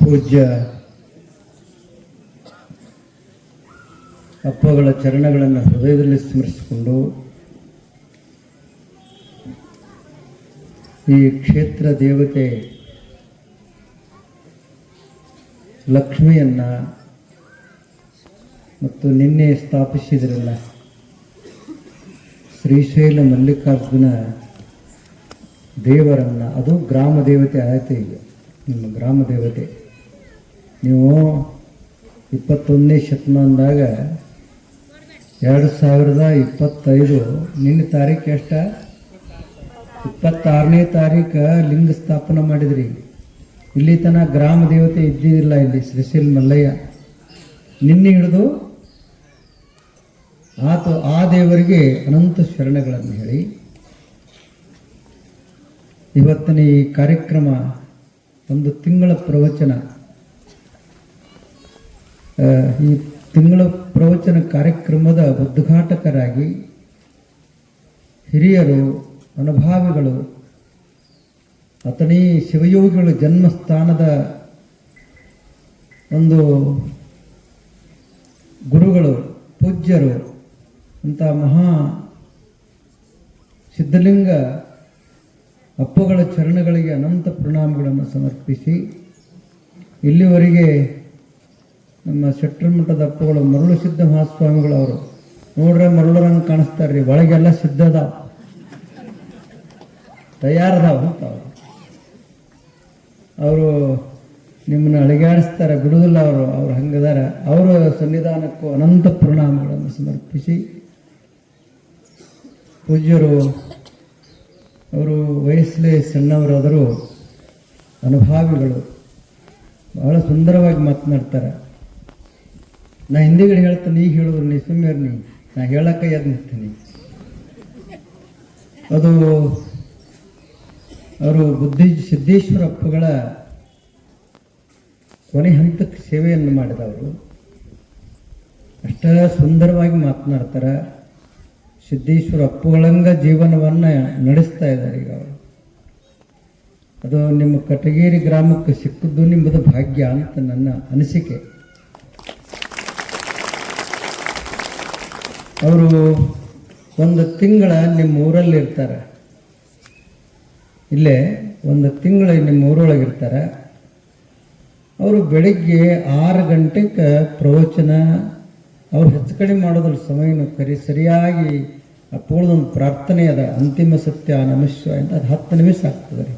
ಪೂಜ್ಯ ಅಪ್ಪಗಳ ಚರಣಗಳನ್ನು ಹೃದಯದಲ್ಲಿ ಸ್ಮರಿಸಿಕೊಂಡು ಈ ಕ್ಷೇತ್ರ ದೇವತೆ ಲಕ್ಷ್ಮಿಯನ್ನ ಮತ್ತು ನಿನ್ನೆ ಸ್ಥಾಪಿಸಿದ್ರಲ್ಲ ಶ್ರೀಶೈಲ ಮಲ್ಲಿಕಾರ್ಜುನ ದೇವರನ್ನ, ಅದು ಗ್ರಾಮ ದೇವತೆ ಆಯ್ತು ಈಗ. ನಿಮ್ಮ ಗ್ರಾಮ ದೇವತೆ. ನೀವು ಇಪ್ಪತ್ತೊಂದನೇ ಶತಮಾನದಾಗ ಎರಡು ಸಾವಿರದ ಇಪ್ಪತ್ತೈದು ನಿನ್ನೆ ತಾರೀಕು ಎಷ್ಟ? ಇಪ್ಪತ್ತಾರನೇ ತಾರೀಕು ಲಿಂಗ ಸ್ಥಾಪನೆ ಮಾಡಿದ್ರಿ. ಇಲ್ಲಿ ತನ ಗ್ರಾಮ ದೇವತೆ ಇದ್ದಿದ್ದಿಲ್ಲ ಇಲ್ಲಿ ಶ್ರೀಶೈಲ್ ಮಲ್ಲಯ್ಯ. ನಿನ್ನೆ ಹಿಡಿದು ಆತ ಆ ದೇವರಿಗೆ ಅನಂತ ಶರಣಗಳನ್ನು ಹೇಳಿ. ಇವತ್ತಿನ ಈ ಕಾರ್ಯಕ್ರಮ ಒಂದು ತಿಂಗಳ ಪ್ರವಚನ. ಈ ತಿಂಗಳ ಪ್ರವಚನ ಕಾರ್ಯಕ್ರಮದ ಉದ್ಘಾಟಕರಾಗಿ ಹಿರಿಯರು, ಅನುಭಾವಿಗಳು ಅತನೇ ಶಿವಯೋಗಿಗಳ ಜನ್ಮಸ್ಥಾನದ ಒಂದು ಗುರುಗಳು, ಪೂಜ್ಯರು ಅಂತ ಮಹಾ ಸಿದ್ಧಲಿಂಗ ಅಪ್ಪಗಳ ಚರಣಗಳಿಗೆ ಅನಂತ ಪ್ರಣಾಮಗಳನ್ನು ಸಮರ್ಪಿಸಿ ಇಲ್ಲಿವರೆಗೆ ನಮ್ಮ ಶೆಟ್ರಮಠದ ಅಪ್ಪಗಳು ಮರಳು ಸಿದ್ಧ ಅವರು. ನೋಡ್ರೆ ಮರಳರಂಗೆ ಕಾಣಿಸ್ತಾರ್ರಿ, ಒಳಗೆಲ್ಲ ಸಿದ್ಧದ ತಯಾರದಾವ ಅಂತ ಅವರು. ಅವರು ನಿಮ್ಮನ್ನ ಅಳಿಗಾಡಿಸ್ತಾರೆ ಬಿಡುವುದಿಲ್ಲ ಅವರು, ಅವ್ರು ಹಂಗದಾರ. ಅವರ ಸನ್ನಿಧಾನಕ್ಕೂ ಅನಂತ ಪ್ರಣಾಮಗಳನ್ನು ಸಮರ್ಪಿಸಿ ಪೂಜ್ಯರು ಅವರು ವಯಸ್ಸಲ್ಲಿ ಸಣ್ಣವರಾದರೂ ಅನುಭಾವಿಗಳು ಬಹಳ ಸುಂದರವಾಗಿ ಮಾತನಾಡ್ತಾರೆ. ನಾ ಹಿಂದಿಗಡೆ ಹೇಳ್ತೇನೆ ಈಗ ಹೇಳಿದ್ರು ನೀ ಸುಮ್ಮನೆ ನೀ ಹೇಳಕ್ಕೆ ನಿಲ್ತೀನಿ ಅದು ಅವರು ಬುದ್ಧಿ, ಸಿದ್ದೇಶ್ವರ ಅಪ್ಪಗಳ ಕೊನೆ ಹಂತಕ್ಕೆ ಸೇವೆಯನ್ನು ಮಾಡಿದವರು. ಅಷ್ಟ ಸುಂದರವಾಗಿ ಮಾತನಾಡ್ತಾರೆ. ಸಿದ್ದೇಶ್ವರ ಅಪ್ಪುಗಳಂಗ ಜೀವನವನ್ನು ನಡೆಸ್ತಾ ಇದ್ದಾರೆ ಈಗ ಅವರು. ಅದು ನಿಮ್ಮ ಕಟಗೇರಿ ಗ್ರಾಮಕ್ಕೆ ಸಿಕ್ಕಿದ್ದು ನಿಮ್ಮದು ಭಾಗ್ಯ ಅಂತ ನನ್ನ ಅನಿಸಿಕೆ. ಅವರು ಒಂದು ತಿಂಗಳ ನಿಮ್ಮ ಊರಲ್ಲಿ ಇರ್ತಾರೆ. ಇಲ್ಲೇ ಒಂದು ತಿಂಗಳ ನಿಮ್ಮ ಊರೊಳಗೆ ಇರ್ತಾರೆ. ಅವರು ಬೆಳಿಗ್ಗೆ ಆರು ಗಂಟೆಗೆ ಪ್ರವಚನ, ಅವ್ರು ಹೆಚ್ಚು ಕಡಿಮೆ ಮಾಡೋದ್ರ ಸಮಯನೂ ಕರಿ, ಸರಿಯಾಗಿ ಅಪ್ಪಳದೊಂದು ಪ್ರಾರ್ಥನೆ ಅದ, ಅಂತಿಮ ಸತ್ಯ ನಮಿಷ ಅಂತ ಅದು ಹತ್ತು ನಿಮಿಷ ಆಗ್ತದೆ ರೀ.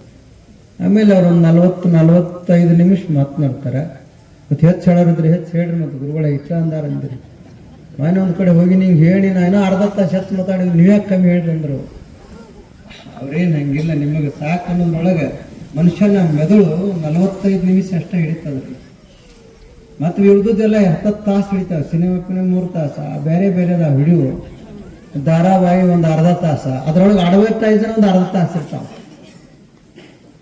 ಆಮೇಲೆ ಅವ್ರು ಒಂದು ನಲ್ವತ್ತು, ನಲ್ವತ್ತೈದು ನಿಮಿಷ ಮಾತನಾಡ್ತಾರೆ. ಮತ್ತು ಹೆಚ್ಚು ಹೇಳೋರಿದ್ರೆ ಹೆಚ್ಚು ಹೇಳ್ರಿ ಮತ್ತು ಗುರುಗಳೇ ಇಷ್ಟ ಅಂದಾರ ಅಂದಿರಿ. ನಾನು ಒಂದು ಕಡೆ ಹೋಗಿ ನಿಂಗೆ ಹೇಳಿ, ನಾ ಏನೋ ಅರ್ಧ ತಾಸು ಹೆಚ್ಚು ಮಾತಾಡಿದ್ರು ನೀವೇ ಕಮ್ಮಿ ಹೇಳ್ರಿ ಅಂದರು. ಅವ್ರೇನು ಹಂಗಿಲ್ಲ, ನಿಮಗೆ ಸಾಕು ಅನ್ನೋದ್ರೊಳಗೆ ಮನುಷ್ಯನ ಮೆದುಳು ನಲವತ್ತೈದು ನಿಮಿಷ ಅಷ್ಟೇ ಹಿಡಿತದ್ರಿ ಮತ್ತು ಇಳ್ದದ್ದೆಲ್ಲ ಹತ್ತತ್ತು ತಾಸು ಹಿಡಿತಾವೆ, ಸಿನಿಮಾ ಮೂರು ತಾಸು ಬೇರೆ ಬೇರೆ ಅದಾವ ಹಿಡಿವು ಧಾರಾವಾಹಿ ಒಂದು ಅರ್ಧ ತಾಸ. ಅದ್ರೊಳಗೆ ಜನ ಒಂದು ಅರ್ಧ ತಾಸು ಇರ್ತಾವ.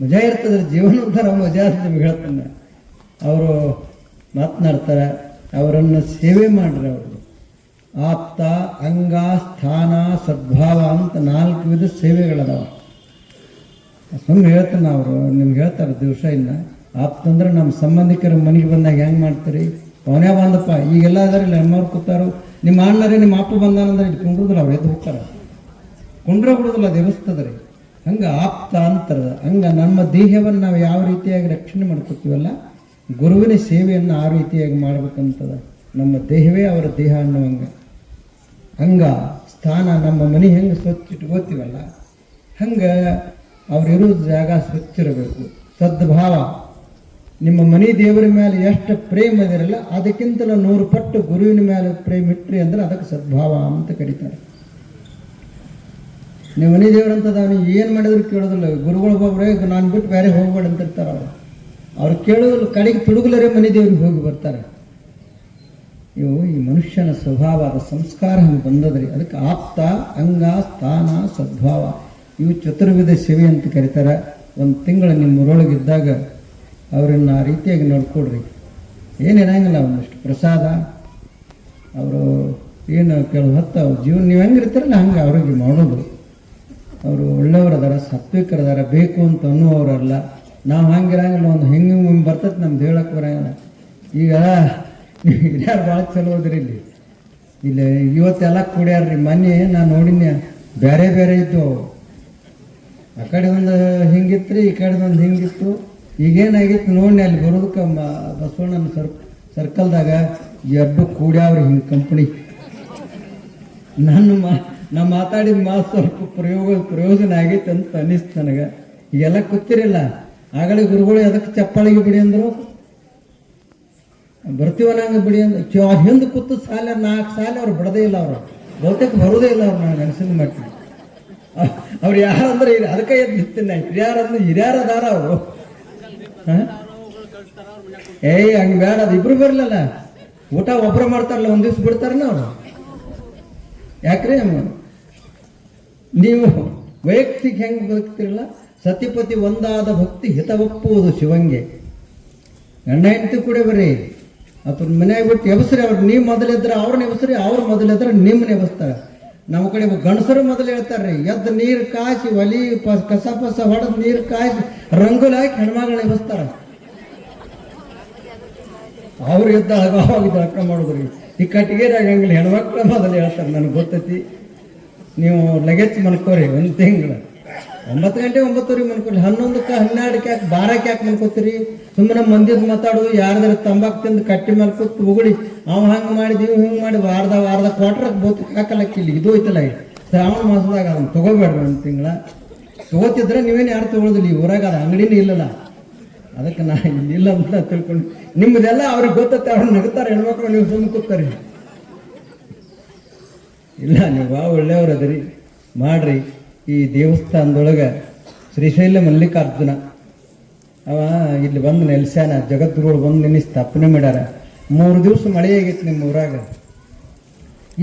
ಮಜಾ ಇರ್ತದ್ರ ಜೀವನ ಒಂಥರ ಮಜಾ ನಿಮ್ಗೆ ಹೇಳ್ತಾನೆ. ಅವರು ಮಾತನಾಡ್ತಾರೆ, ಅವರನ್ನು ಸೇವೆ ಮಾಡ್ರಿ ಅವರು. ಆಪ್ತ, ಅಂಗ, ಸ್ಥಾನ, ಸದ್ಭಾವ ಅಂತ ನಾಲ್ಕು ವಿಧ ಸೇವೆಗಳದಾವ. ಸುಮ್ಮನೆ ಹೇಳ್ತಾನೆ ಅವರು, ನಿಮ್ಗೆ ಹೇಳ್ತಾರೆ ದಿವಸ ಇನ್ನ. ಆಪ್ತಂದ್ರೆ ನಮ್ಮ ಸಂಬಂಧಿಕರ ಮನೆಗೆ ಬಂದಾಗ ಹೆಂಗೆ ಮಾಡ್ತೀರಿ? ಅವನೇ ಬಂದಪ್ಪ. ಈಗೆಲ್ಲ ಇದಾರೆ ಇಲ್ಲಿ ಅಮ್ಮವ್ರು ಕೂತಾರು. ನಿಮ್ಮ ಅಣ್ಣರೇ ನಿಮ್ಮ ಅಪ್ಪ ಬಂದಾನಂದ್ರೆ ಇಲ್ಲಿ ಕುಂಡ್ರದಲ್ಲ ಅವ್ರು ಎದ್ದು ಹೋಗ್ತಾರ? ಕುಂಡ್ರ ಬಿಡೋದಿಲ್ಲ ದೇವಸ್ಥದ ರೀ ಹಂಗೆ ಆಪ್ತ ಅಂತರದ ಹಂಗೆ ನಮ್ಮ ದೇಹವನ್ನು ನಾವು ಯಾವ ರೀತಿಯಾಗಿ ರಕ್ಷಣೆ ಮಾಡ್ಕೊತೀವಲ್ಲ, ಗುರುವಿನ ಸೇವೆಯನ್ನು ಆ ರೀತಿಯಾಗಿ ಮಾಡ್ಬೇಕಂತದ ನಮ್ಮ ದೇಹವೇ ಅವರ ದೇಹ ಅನ್ನುವಂಗೆ. ಹಂಗ ಸ್ಥಾನ ನಮ್ಮ ಮನೆ ಹೆಂಗೆ ಸ್ವಚ್ಛ ಇಟ್ಕೋತೀವಲ್ಲ ಹಂಗೆ ಅವರಿರೋ ಜಾಗ ಸ್ವಚ್ಛ ಇರಬೇಕು. ಸದ್ಭಾವ. ನಿಮ್ಮ ಮನೆ ದೇವರ ಮೇಲೆ ಎಷ್ಟು ಪ್ರೇಮ ಇದಿರಲ್ಲ, ಅದಕ್ಕಿಂತಲೂ ನೂರು ಪಟ್ಟು ಗುರುವಿನ ಮೇಲೆ ಪ್ರೇಮ ಇಟ್ರಿ ಅಂದ್ರೆ ಅದಕ್ಕೆ ಸದ್ಭಾವ ಅಂತ ಕರೀತಾರೆ. ನಿಮ್ಮ ಮನೆ ದೇವರಂತದ ನೀವು ಏನು ಮಾಡಿದ್ರು ಕೇಳೋದಿಲ್ಲ. ಗುರುಗಳು ಒಬ್ಬರೇ ನಾನು ಬಿಟ್ಟು ಬೇರೆ ಹೋಗ್ಬೇಡ ಅಂತ ಇರ್ತಾರೆ ಅವರು. ಅವ್ರು ಕೇಳೋದಿಲ್ಲ, ಕಡೆಗೆ ತುಡುಗಲರೇ ಮನೆ ದೇವ್ರಿಗೆ ಹೋಗಿ ಬರ್ತಾರೆ. ಇವು ಈ ಮನುಷ್ಯನ ಸ್ವಭಾವ, ಅದು ಸಂಸ್ಕಾರ ಹಂಗೆ ಬಂದದ್ರಿ. ಅದಕ್ಕೆ ಆಪ್ತ, ಅಂಗ, ಸ್ಥಾನ, ಸದ್ಭಾವ, ಇವು ಚತುರ್ವಿಧ ಸೇವೆ ಅಂತ ಕರೀತಾರೆ. ಒಂದು ತಿಂಗಳು ನಿಮ್ಮ ಊರೊಳಗಿದ್ದಾಗ ಅವರನ್ನು ಆ ರೀತಿಯಾಗಿ ನೋಡ್ಕೊಡ್ರಿ ಏನಿರಂಗಿಲ್ಲ ಒಂದಷ್ಟು ಪ್ರಸಾದ. ಅವರು ಏನು ಕೆಲವು ಹೊತ್ತು ಅವ್ರ ಜೀವನ ನೀವು ಹೆಂಗಿರ್ತಾರಲ್ಲ ಹಂಗೆ ಅವ್ರಿಗೆ ಮಾಡೋದು. ಅವರು ಒಳ್ಳೆಯವರದಾರ ಸಾತ್ವಿಕರದಾರ ಬೇಕು ಅಂತ ಅನ್ನುವವರಲ್ಲ. ನಾವು ಹಂಗಿರಂಗಿಲ್ಲ ಒಂದು ಬರ್ತೈತೆ ನಮ್ದು ಹೇಳಕ್ಕೆ ಬರೋಂಗಿಲ್ಲ. ಈಗ ಹಿರಿಯರು ಭಾಳ ಚಲೋ ಅದ್ರಿ ಇಲ್ಲಿ? ಇಲ್ಲಿ ಇವತ್ತೆಲ್ಲ ಕುಡಿಯಾರ್ರಿ, ಮೊನ್ನೆ ನಾನು ನೋಡಿನ ಬೇರೆ ಬೇರೆ ಇದ್ದು ಆ ಕಡೆ ಒಂದು ಹಿಂಗಿತ್ತು ರೀ ಈ ಕಡೆ ಒಂದು ಹಿಂಗಿತ್ತು. ಈಗೇನಾಗಿತ್ತು ನೋಡಿ, ಅಲ್ಲಿ ಬರೋದಕ್ಕೆ ಬಸವಣ್ಣನ ಸರ್ ಸರ್ಕಲ್ದಾಗ ಎರಡು ಕೂಡ್ಯಾವ್ರಿ ಹಿಂಗೆ ಕಂಪ್ನಿ. ನನ್ನ ಮಾ ನಾ ಮಾತಾಡಿದ ಮಾತು ಸ್ವಲ್ಪ ಪ್ರಯೋಗ, ಪ್ರಯೋಜನ ಆಗೈತೆ ಅಂತ ಅನ್ನಿಸ್ತು ನನಗೆ. ಈಗೆಲ್ಲ ಗೊತ್ತಿರಲಿಲ್ಲ ಆಗಲೇ ಗುರುಗಳು, ಅದಕ್ಕೆ ಚಪ್ಪಾಳಿಗೆ ಬಿಡಿ ಅಂದರು. ಬರ್ತೀವಲ್ಲ ಹಂಗೆ ಬಿಡಿ ಅಂದ್ರೆ. ಚೋ ಹಿಂದೆ ಕೂತು ಸಾಲ, ನಾಲ್ಕು ಸಾಲ ಅವ್ರು ಬಿಡದೇ ಇಲ್ಲ ಅವರು. ಬಹುತೇಕ ಬರೋದೇ ಇಲ್ಲ ಅವ್ರು ನನಗೆ ಅನಿಸಿದ ಮಾಡ್ತೀನಿ ಅವ್ರು ಯಾರಂದ್ರೆ ಅದಕ್ಕೆ ಎದ್ದು ನಿಂತೀನಿ ನಾ ಹಿರಿಯಾರಂದ್ರೆ ಹಿರಿಯಾರ ಅದಾರ ಅವರು. ಏಯ್, ಹಂಗ ಬೇಡ, ಅದು ಇಬ್ರು ಬರ್ಲಲ್ಲ. ಊಟ ಒಬ್ರು ಮಾಡ್ತಾರಲ್ಲ, ಒಂದ್ ದಿವ್ಸ ಬಿಡ್ತಾರ ಅವರು. ಯಾಕ್ರಿ ನೀವು ವೈಯಕ್ತಿಕ ಹೆಂಗ್ ಬದುಕ್ತಿರಲ್ಲ? ಸತಿಪತಿ ಒಂದಾದ ಭಕ್ತಿ ಹಿತವಪ್ಪುವುದು ಶಿವಂಗೆ. ಗಂಡ ಹೆಂಡತಿ ಕೂಡ ಬರ್ರಿ ಅಥವಾ ಮನ್ಯಾಗ ಬಿಟ್ಟು ಎಬಸ್ರಿ, ಅವ್ರು ನೀವು ಮೊದಲಿದ್ರೆ ಅವ್ರನ್ನ ಎಬಸ್ರಿ, ಅವ್ರು ಮೊದಲಿದ್ರೆ ನಿಮ್ಮನ್ನ ಎಬಸ್ತಾರೆ. ನಮ್ಮ ಕಡೆ ಗಂಡಸರು ಮೊದಲು ಹೇಳ್ತಾರೆ ಎದ್ದು ನೀರು ಕಾಯಿಸಿ, ಒಲಿ ಕಸ ಪಸ ಹೊಡೆದು ನೀರು ಕಾಯಿಸಿ ರಂಗೋಲಿ ಹಾಕಿ ಹೆಣ್ಮಗಳನ್ನ ಬಸ್ತಾರ ಅವ್ರು ಎದ್ದ ಅವಾಗ ಅಕ್ಕ ಮಾಡಿದ್ರಿ. ಈ ಕಟ್ಟಿಗೆರಾಗಂಗಿಲ್ಲ ಹೆಣ್ಮಕ್ಳು ಹೆಣ್ಮಕ್ಳ ಮೊದಲು ಹೇಳ್ತಾರೆ, ನನಗೆ ಗೊತ್ತೈತಿ, ನೀವು ಲಗೇಜ್ ಮನ್ಕೋರಿ ಒಂದು ತಿಂಗಳು. ಒಂಬತ್ತು ಗಂಟೆ ಒಂಬತ್ತುವರೆಗೆ ಮನ್ಕೊರಿ ಹನ್ನೊಂದಕ್ಕೆ, ಹನ್ನೆರಡಕ್ಕೆ ಯಾಕೆ ಬಾರಕ್ಕೆ ಯಾಕೆ ಮನ್ಕೋತೀರಿ ಸುಮ್ಮನೆ ಮಂದಿದ್ ಮಾತಾಡು, ಯಾರ್ದಾರ ತಂಬಾಕು ತಿಂದು ಕಟ್ಟಿ ಮೇಲೆ ಕೂತು ಉಗುಳಿ ಅವ ಹಂಗೆ ಮಾಡಿದೀವಿ, ಹಿಂಗೆ ಮಾಡಿ ವಾರದ ವಾರದ ಕ್ವಾರ್ಟರ್ಗೆ ಬೋತ್ ಹಾಕಲಕ್ಕೆ ಇಲ್ಲಿ ಇದು ಐತಲ್ಲ ಈಗ. ಶ್ರಾವಣ ಮಾಸದಾಗ ಅದನ್ನು ತಗೋಬೇಡ್ರಿ ಒಂದು ತಿಂಗಳ. ತಗೋತಿದ್ರೆ ನೀವೇನು ಯಾರು ತಗೊಳ್ಳೋದಿಲ್ಲ ಈ ಊರಾಗ ಅದು ಅಂಗಡಿನೇ ಇಲ್ಲಲ್ಲ. ಅದಕ್ಕೆ ನಾ ಇಲ್ಲಿ ಅಂತ ತಿಳ್ಕೊಂಡು ನಿಮ್ಮದೆಲ್ಲ ಅವ್ರಿಗೆ ಗೊತ್ತತ್ತೆ, ಅವ್ರು ನಗ್ತಾರೆ, ಹೆಣ್ಮಕ್ಳು ನೀವು ಸುಮ್ಮನೆ ಕೂತಾರೆ ಇಲ್ಲ, ನೀವು ಬಾ ಒಳ್ಳೆಯವ್ರು ಅದರಿ. ಮಾಡ್ರಿ. ಈ ದೇವಸ್ಥಾನದೊಳಗೆ ಶ್ರೀಶೈಲ ಮಲ್ಲಿಕಾರ್ಜುನ. ಅವ ಇಲ್ಲಿ ಬಂದು ನೆಲೆಸ್ಯಾನ, ಜಗದ್ಗುರುಗಳು ಬಂದು ನಿನ್ನೆ ಸ್ಥಾಪನೆ ಮಾಡ್ಯಾರ. ಮೂರು ದಿವಸ ಮಳೆ ಆಗೈತೆ ನಿಮ್ಮ ಊರಾಗ.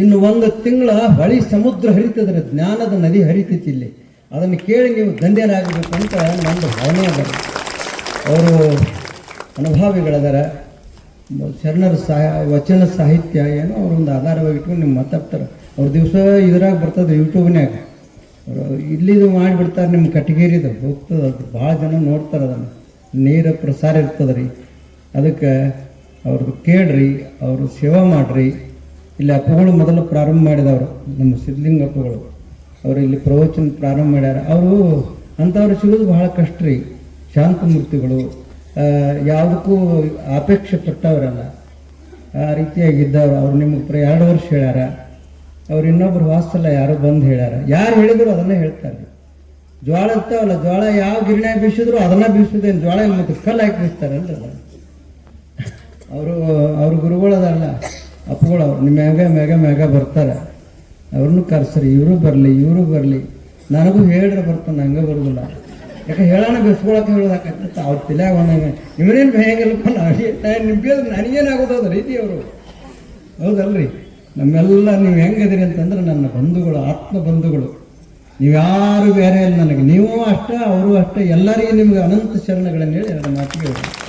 ಇನ್ನು ಒಂದು ತಿಂಗಳ ಹೊಳಿ ಸಮುದ್ರ ಹರಿತದ್ರೆ ಜ್ಞಾನದ ನದಿ ಹರಿತೈತಿ ಇಲ್ಲಿ. ಅದನ್ನು ಕೇಳಿ ನೀವು ದಂಧೆನಾಗಬೇಕು ಅಂತ ನಂದು ಭಾವನೆ ಅದ. ಅವರು ಅನುಭಾವಿಗಳದಾರ. ಶರಣರ ಸಹ, ವಚನ ಸಾಹಿತ್ಯ ಏನೋ ಅವ್ರೊಂದು ಆಧಾರವಾಗಿ ಇಟ್ಕೊಂಡು ನಿಮ್ಗೆ ಮಾತಾಡ್ತಾರೆ. ಅವ್ರ ದಿವಸ ಇದ್ರಾಗ ಬರ್ತದೆ ಯೂಟ್ಯೂಬ್ನ್ಯಾಗ ಅವ್ರು ಇಲ್ಲಿದು ಮಾಡಿಬಿಡ್ತಾರೆ ನಿಮ್ಮ ಕಟಗೇರಿದು ಹೋಗ್ತದೆ ಅದು. ಭಾಳ ಜನ ನೋಡ್ತಾರೆ ಅದನ್ನು. ನೇರ ಪ್ರಸಾರ ಇರ್ತದೆ ರೀ. ಅದಕ್ಕೆ ಅವ್ರದ್ದು ಕೇಳ್ರಿ, ಅವರು ಸೇವಾ ಮಾಡ್ರಿ. ಇಲ್ಲಿ ಅಪ್ಪಗಳು ಮೊದಲು ಪ್ರಾರಂಭ ಮಾಡಿದವರು, ನಮ್ಮ ಸಿದ್ಧಲಿಂಗಪ್ಪಗಳು ಅವರು ಇಲ್ಲಿ ಪ್ರವಚನ ಪ್ರಾರಂಭ ಮಾಡ್ಯಾರ. ಅವರು ಅಂಥವ್ರು ಸಿಗೋದು ಬಹಳ ಕಷ್ಟ ರೀ. ಶಾಂತಮೂರ್ತಿಗಳು ಯಾವುದಕ್ಕೂ ಅಪೇಕ್ಷೆ ಪಟ್ಟವರಲ್ಲ. ಆ ರೀತಿಯಾಗಿದ್ದವ್ರು. ಅವ್ರು ನಿಮಗೆ ಎರಡು ವರ್ಷ ಹೇಳ್ಯಾರ. ಅವ್ರು ಇನ್ನೊಬ್ರು ವಾಸ್ತಲ್ಲ ಯಾರೋ ಬಂದು ಹೇಳ್ಯಾರ. ಯಾರು ಹೇಳಿದ್ರು ಅದನ್ನೇ ಹೇಳ್ತಾರೆ. ಜ್ವಾಳ ಇರ್ತಾವಲ್ಲ, ಜ್ವಾಳ ಯಾವ ಗಿರಣೆ ಬೀಸಿದ್ರು ಅದನ್ನ ಬೀಸುದೇನು? ಜ್ವಾಳ ಮತ್ತೆ ಕಲ್ಲು ಹಾಕಿ ಬೀಸ್ತಾರಲ್ಲ ಅವರು, ಅವ್ರ ಗುರುಗಳದಲ್ಲ ಅಪ್ಪಗಳು ಅವ್ರು ನಿಮ್ಮ ಮ್ಯಾಗ ಮ್ಯಾಗ ಮ್ಯಾಗ ಬರ್ತಾರೆ. ಅವ್ರನ್ನೂ ಕರ್ಸ್ರಿ, ಇವರು ಬರಲಿ ಇವರು ಬರಲಿ. ನನಗೂ ಹೇಳ್ರೆ ಬರ್ತಾನೆ ಹಂಗೆ ಬರೋದಿಲ್ಲ. ಯಾಕೆ ಹೇಳೋಣ ಬೆಸ್ಕೊಳಕ್ಕೆ ಹೇಳೋದಾಕತ್ತ ಅವ್ರ ತಲೆಯಾಗ ಒಂದಂಗೆ ನಿಮ್ಮನೇನು ಭಯಂಗಿಲ್ಲಪ್ಪ ನಾನು ನಿಮ್ಗೆ ನನಗೇನಾಗೋದು? ಅದು ರೀತಿ ಅವರು. ಹೌದಲ್ರಿ? ನಮ್ಮೆಲ್ಲ ನೀವು ಹೆಂಗಿದ್ರಿ ಅಂತಂದ್ರೆ ನನ್ನ ಬಂಧುಗಳು, ಆತ್ಮ ಬಂಧುಗಳು. ನೀವ್ಯಾರು ಬೇರೆ ಇಲ್ಲ ನನಗೆ. ನೀವು ಅಷ್ಟೇ, ಅವರು ಅಷ್ಟೇ. ಎಲ್ಲರಿಗೂ ನಿಮ್ಗೆ ಅನಂತ ಶರಣಗಳನ್ನು ಹೇಳಿ ನನ್ನ ಮಾತಿಗೆ